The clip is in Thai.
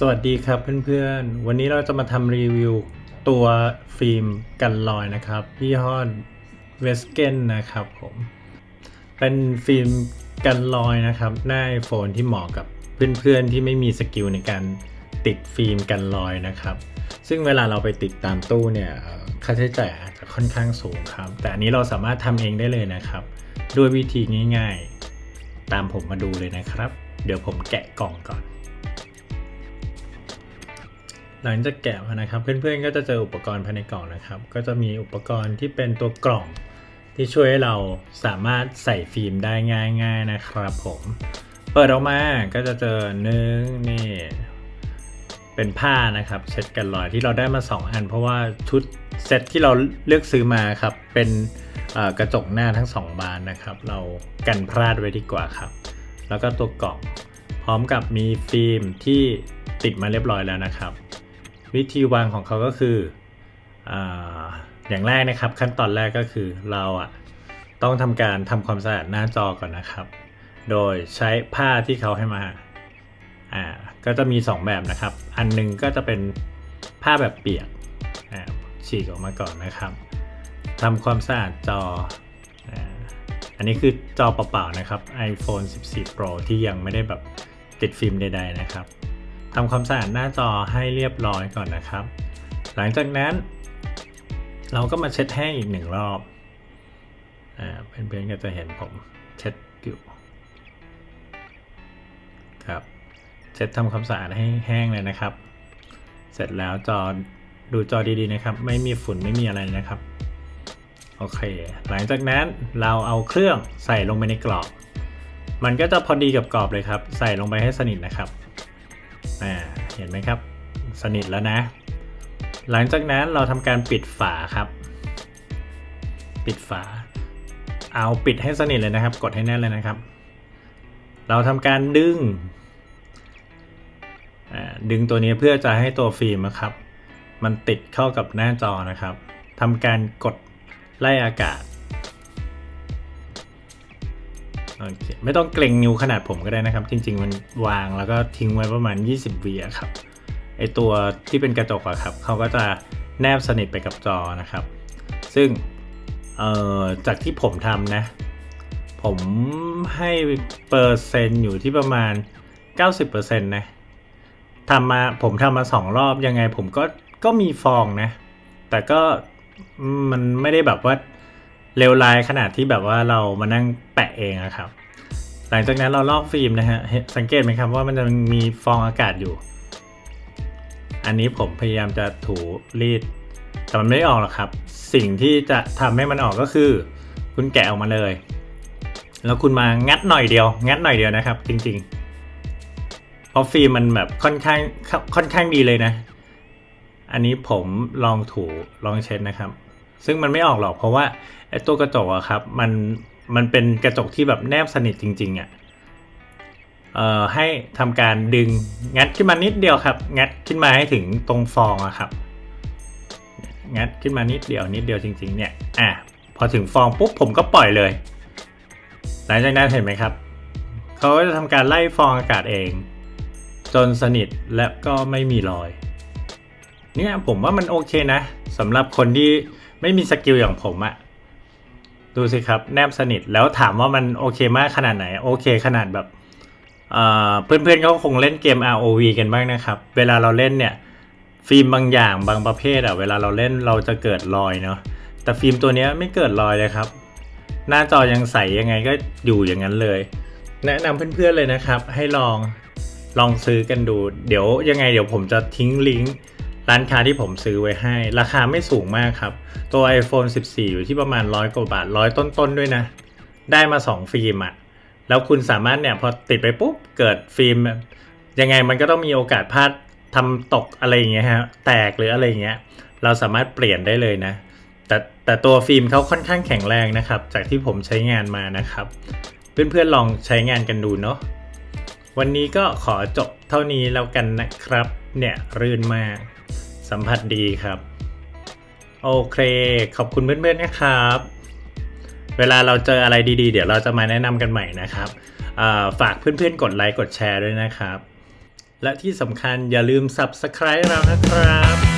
สวัสดีครับเพื่อนๆ วันนี้เราจะมาทำรีวิวตัวฟิล์มกันรอยนะครับยี่ห้อเวสเกนนะครับผม เป็นฟิล์มกันรอยนะครับหน้า iPhone ที่เหมาะกับเพื่อนๆที่ไม่มีสกิลในการติดฟิล์มกันรอยนะครับ ซึ่งเวลาเราไปติดตามตู้เนี่ยค่าใช้จ่ายอาจจะค่อนข้างสูงครับ แต่อันนี้เราสามารถทำเองได้เลยนะครับ ด้วยวิธีง่ายๆ ตามผมมาดูเลยนะครับ เดี๋ยวผมแกะกล่องก่อน หลังจากแกะนะครับ เพื่อนๆก็จะเจออุปกรณ์ภายในกล่องนะครับ ก็จะมีอุปกรณ์ที่เป็นตัวกล่องที่ช่วยให้เราสามารถใส่ฟิล์มได้ง่าย ๆนะครับผม เปิดออกมาก็จะเจอหนึ่งนี่เป็นผ้านะครับเช็ดกันรอยที่เราได้มา 2 อัน เพราะว่าชุดเซตที่เราเลือกซื้อมาครับ เป็นกระจกหน้าทั้ง 2 บานนะครับ เรากันพลาดไว้ดีกว่าครับ แล้วก็ตัวกล่องพร้อมกับมีฟิล์มที่ติดมาเรียบร้อยแล้วนะครับ วิธีวางของเขาก็คือออย่างแรกนะครับ ขั้นตอนแรกก็คือเราอะต้องทำการทำความสะอาดหน้าจอก่อนนะครับ โดยใช้ผ้าที่เขาให้มาอ่าก็จะมี 2 แบบนะครับ อันหนึงก็จะเป็นผ้าแบบเปียกอ่าฉีกออกมาก่อนนะครับทำความสะอาดจออ่าอันนี้คือจอเปล่าๆนะครับ iPhone 14 Pro ที่ยังไม่ได้แบบติดฟิล์มใดๆนะครับ ทำความสะอาดหน้าจอให้เรียบร้อยก่อนนะครับ หลังจากนั้น เราก็มาเช็ดแห้งอีกหนึ่งรอบอ่าเพื่อนๆก็จะเห็นผมเช็ดอยู่ครับเช็ดทำความสะอาดให้แห้งเลยนะครับ เสร็จแล้วจอดูจอดีๆนะครับ ไม่มีฝุ่นไม่มีอะไรนะครับโอเค หลังจากนั้นเราเอาเครื่องใส่ลงไปในกรอบ มันก็จะพอดีกับกรอบเลยครับ ใส่ลงไปให้สนิทนะครับ อ่าเห็นไหมครับ สนิทแล้วนะ หลังจากนั้นเราทำการปิดฝาครับ ปิดฝา เอาปิดให้สนิทเลยนะครับ กดให้แน่นเลยนะครับ เราทำการดึงดึงตัวนี้เพื่อจะให้ตัวฟิล์มนะครับ มันติดเข้ากับหน้าจอนะครับทำการกดไล่อากาศ โอเคไม่ต้องเกรงนิ้วขนาดผมก็ได้นะครับ จริง ๆ มันวางแล้วก็ทิ้งไว้ประมาณ 20วิอะครับไอตัวที่เป็นกระจกอะครับเขาก็จะแนบสนิทไปกับจอนะครับ ซึ่งเอ่อจากที่ผมทำนะ ผมให้เปอร์เซ็นต์อยู่ที่ประมาณ 90%นะทำมาผมทำมาสองรอบยังไงผมก็ก็มีฟองนะ แต่ก็มันไม่ได้แบบว่า เลวร้ายขนาดที่แบบว่าเรามานั่งแปะเองอะครับ หลังจากนั้นเราลอกฟิล์มนะฮะสังเกตไหมครับว่ามันจะมีฟองอากาศอยู่ อันนี้ผมพยายามจะถูรีด แต่มันไม่ออกหรอกครับ สิ่งที่จะทำให้มันออกก็คือ คุณแกะออกมาเลย แล้วคุณมางัดหน่อยเดียว งัดหน่อยเดียวนะครับ จริงๆเพราะฟิล์มมันแบบค่อนข้างค่อนข้างดีเลยนะ อันนี้ผมลองถูลองเช็ดนะครับ ซึ่งมันไม่ออกหรอกเพราะว่าไอ้ตัวกระจกอะครับมันมันเป็นกระจกที่แบบแนบสนิทจริงๆอะเอ่อให้ทำการดึงงัดขึ้นมานิดเดียวครับ งัดขึ้นมาให้ถึงตรงฟองอะครับ งัดขึ้นมานิดเดียวนิดเดียวจริง ๆ เนี่ยอะพอถึงฟองปุ๊บผมก็ปล่อยเลย หลังจากนั้นเห็นไหมครับเขาก็จะทำการไล่ฟองอากาศเอง จนสนิทและก็ไม่มีรอย เนี่ยผมว่ามันโอเคนะสำหรับคนที่ ไม่มีสกิลอย่างผมอะดูสิครับ แนบสนิทแล้วถามว่ามันโอเคมากขนาดไหน โอเคขนาดแบบเเพื่อนๆเขาคงเล่นเกม ROV กันบ้างนะครับ เวลาเราเล่นเนี่ย ฟิล์มบางอย่างบางประเภทอะเวลาเราเล่นเราจะเกิดรอยเนาะแต่ฟิล์มตัวนี้ไม่เกิดรอยเลยครับ หน้าจอยังใสยังไงก็อยู่อย่างนั้นเลย แนะนำเพื่อนๆเลยนะครับ ให้ลองลองซื้อกันดู เดี๋ยวยังไงเดี๋ยวผมจะทิ้งลิงก์ ร้านค้าที่ผมซื้อไว้ให้ ราคาไม่สูงมากครับ ตัว iPhone 14 อยู่ที่ประมาณร้อยกว่าบาทร้อยต้นๆด้วยนะ ได้มา 2 ฟิล์มอะแล้วคุณสามารถเนี่ยพอติดไปปุ๊บ เกิดฟิล์ม ยังไงมันก็ต้องมีโอกาสพลาดทำตกอะไรอย่างเงี้ยฮะแตกหรืออะไรอย่างเงี้ย เราสามารถเปลี่ยนได้เลยนะ แต่แต่ตัวฟิล์มเขาค่อนข้างแข็งแรงนะครับ จากที่ผมใช้งานมานะครับ เพื่อนๆลองใช้งานกันดูเนาะวันนี้ก็ขอจบเท่านี้แล้วกันนะครับ เนี่ยรื่นมาก สัมผัสดีครับ โอเค ขอบคุณเพื่อนๆนะครับ เวลาเราเจออะไรดีๆ เดี๋ยวเราจะมาแนะนำกันใหม่นะครับฝากเพื่อนๆ กดไลค์กดแชร์ด้วยนะครับ และที่สำคัญอย่าลืม Subscribe เรานะครับ